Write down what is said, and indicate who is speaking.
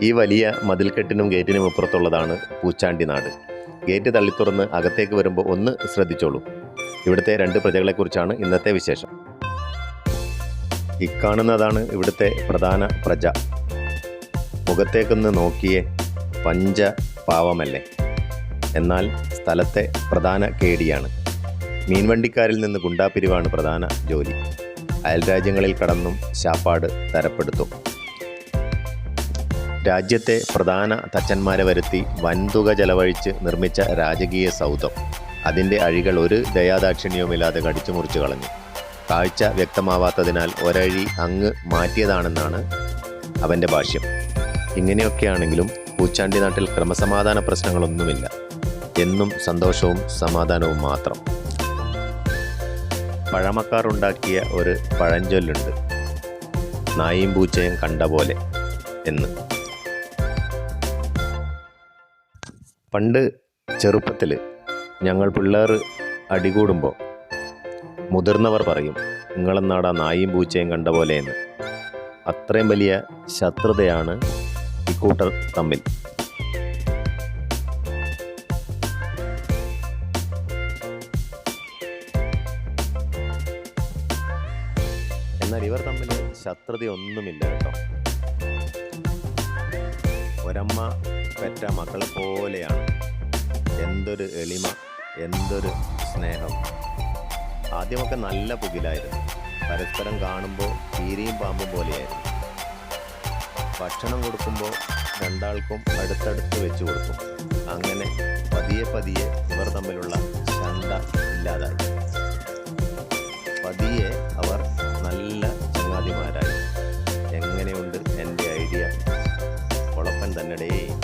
Speaker 1: ഈ വലിയ മതിൽക്കെട്ടിനും ഗേറ്റിനും ഇപ്പുറത്തുള്ളതാണ് പൂച്ചാണ്ടി നാട്. ഗേറ്റ് തള്ളിത്തുറന്ന് അകത്തേക്ക് വരുമ്പോൾ ഒന്ന് ശ്രദ്ധിച്ചോളൂ. ഇവിടുത്തെ രണ്ട് പ്രജകളെക്കുറിച്ചാണ് ഇന്നത്തെ വിശേഷം. ഇക്കാണുന്നതാണ് ഇവിടുത്തെ പ്രധാന പ്രജ. മുഖത്തേക്കൊന്ന് നോക്കിയേ പഞ്ച പാവമല്ലേ എന്നാൽ സ്ഥലത്തെ പ്രധാന കേടിയാണ്. മീൻവണ്ടിക്കാരിൽ നിന്ന് ഗുണ്ടാപ്പിരിവാണ് പ്രധാന ജോലി. അയൽരാജ്യങ്ങളിൽ കടന്നും ശാപ്പാട് തരപ്പെടുത്തും. രാജ്യത്തെ പ്രധാന തച്ചന്മാരെ വരുത്തി വൻതുക ചെലവഴിച്ച് നിർമ്മിച്ച രാജകീയ സൗധം. അതിന്റെ അഴികൾ ഒരു ദയാദാക്ഷിണ്യവുമില്ലാതെ കടിച്ചു മുറിച്ചു കളഞ്ഞു. കാഴ്ച വ്യക്തമാവാത്തതിനാൽ ഒരഴി അങ്ങ് മാറ്റിയതാണെന്നാണ് അവന്റെ ഭാഷ്യം. ഇങ്ങനെയൊക്കെയാണെങ്കിലും പൂച്ചാണ്ടി നാട്ടിൽ ക്രമസമാധാന പ്രശ്നങ്ങളൊന്നുമില്ല. എന്നും സന്തോഷവും സമാധാനവും മാത്രം. പഴമക്കാർ ഉണ്ടാക്കിയ ഒരു പഴഞ്ചൊല്ലുണ്ട്. നായും പൂച്ചയും കണ്ട പോലെ എന്ന്. പണ്ട് ചെറുപ്പത്തിൽ ഞങ്ങൾ പിള്ളേർ അടികൂടുമ്പോൾ മുതിർന്നവർ പറയും നിങ്ങളെന്നാടാ നായും പൂച്ചയും കണ്ട പോലെ എന്ന് അത്രയും വലിയ ശത്രുതയാണ് ഇക്കൂട്ടർ തമ്മിൽ. എന്നാൽ ഇവർ തമ്മിൽ ശത്രുതയൊന്നുമില്ല കേട്ടോ. ഒരമ്മ പെറ്റ മക്കളെ പോലെയാണ്. എന്തൊരു എളിമ എന്തൊരു സ്നേഹം. ആദ്യമൊക്കെ നല്ല പുകിലായിരുന്നു. പരസ്പരം കാണുമ്പോൾ കീരിയും പാമ്പും പോലെയായിരുന്നു. ഭക്ഷണം കൊടുക്കുമ്പോൾ രണ്ടാൾക്കും അടുത്തടുത്ത് വെച്ച് കൊടുക്കും. അങ്ങനെ പതിയെ പതിയെ ഇവർ തമ്മിലുള്ള ചണ്ട ഇല്ലാതായി. പതിയെ അവർ നല്ല ചങ്ങാതിമാരായി. എങ്ങനെയുണ്ട് എന്റെ ഐഡിയ? കുഴപ്പൻ തന്നെടേ.